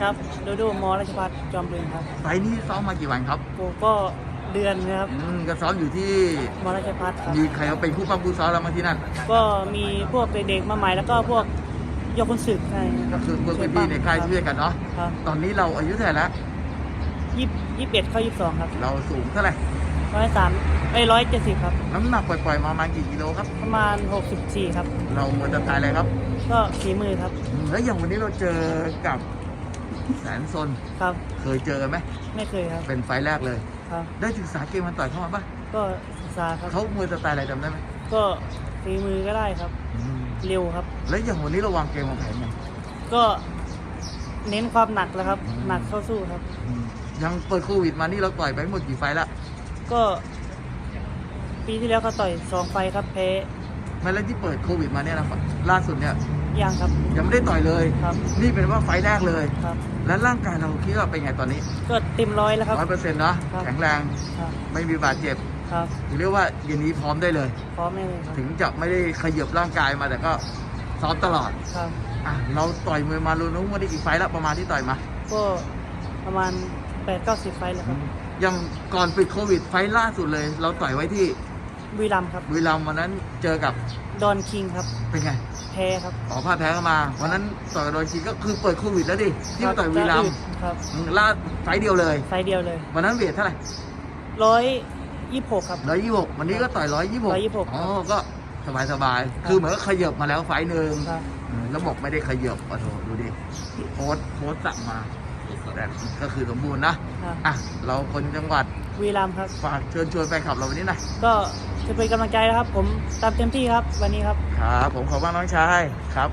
ครับโดโดมอราชพัฒจอมบึงครับไฟล์นี้ซ้อมมากี่วันครับผมก็เดือนนะครับอืมก็ซ้อมอยู่ที่มอราชพัฒครับ มีใครเขาเป็นคู่ปั้มคู่ซ้อมเรามาที่นั่นก็มีพวกเด็กๆมาใหม่แล้วก็พวกยกคนศึกอะไรนะก็คือพวกพี่ๆในค่ายช่วยกันเนาะครับตอนนี้เราอายุเท่าไหร่แล้วยี่ยี่สิบเอ็ดเข้ายี่สิบสองครับเราสูงเท่าไหร่ร้อยสามไอ้ร้อยเจ็ดสิบครับ น้ำหนักปล่อยๆมาประมาณกี่กิโลครับ ประมาณหกสิบสี่ครับ เราหมดจะตายเลยครับ ก็ฝีมือครับอืมแล้วอย่างวันนี้เราเจอกับ แสนซนครับ เคยเจอกันไหมไม่เคยครับ เป็นไฟล์แรกเลย ครับ ได้ศึกษาเกมมันต่อยเข้ามาปะก็ศึกษาครับ เขามวยสไตล์อะไรจำได้ไหมก็ฝีมือก็ได้ครับ อืมเร็วครับ แล้วอย่างวันนี้เราวางเกมวางแผนไงก็เน้นความหนักแล้วครับอืมหนักเข้าสู้ครับ อืมยังเปิดโควิดมานี่เราต่อยไปหมดกี่ไฟล์ละก็ ปีที่แล้วก็ต่อยสองไฟท์ครับแพ้ ไม่แล้วที่เปิดโควิดมาเนี่ยนะล่าสุดเนี่ยยังครับ ยังไม่ได้ต่อยเลยครับ นี่เป็นว่าไฟล์แรกเลยครับ แล้วร่างกายเราคิดว่าเป็นไงตอนนี้ก็เต็มร้อยแล้วครับ ร้อยเปอร์เซ็นต์เนาะครับ แข็งแรงครับไม่มีบาดเจ็บครับเรียกว่าเย็นนี้พร้อมได้เลย พร้อมแน่เลยครับถึงจะไม่ได้ขยับร่างกายมาแต่ก็ซ้อมตลอดครับอะเราต่อยมวยมารู้นุ้งว่าได้กี่ไฟล์แล้วประมาณที่ต่อยมา ก็ประมาณแปดเก้าสิบไฟท์แล้วครับยังก่อนปิดโควิดไฟล์ล่าสุดเลย เราต่อยไว้ที่ บุรีรัมย์ครับ บุรีรัมย์วันนั้นเจอกับดอนคิงครับ เป็นไงแพ้ครับอ๋อพลาดแพ้เข้ามาวันนั้นต่อยกับโดนชีก็คือเปิดโควิดแล้วดิที่มาต่อยบุรีรัมย์ครับอืมล่าไฟล์เดียวเลยไฟท์เดียวเลย วันนั้นเวทเท่าไหร่ร้อยยี่สิบหกครับร้อยยี่หกวันนี้ก็ต่อยร้อยยี่หก126อ๋อก็สบายสบายๆคือเหมือนก็ขยับมาแล้วไฟล์หนึ่งครับอืมแล้วบอกไม่ได้ขยับโอ้โหดูดิโค้ดโค้ดสั่งมาแต่ก็คือสมบูรณ์นะครับอะเราคนจังหวัดบุรีรัมย์ครับ ฝากเชิญชวนแฟนคลับเราวันนี้หน่อยก็ จะเป็นกำลังใจนะครับ ผมตามเต็มที่ครับ วันนี้ครับ ครับ ผมขอบคุณน้องชายครับ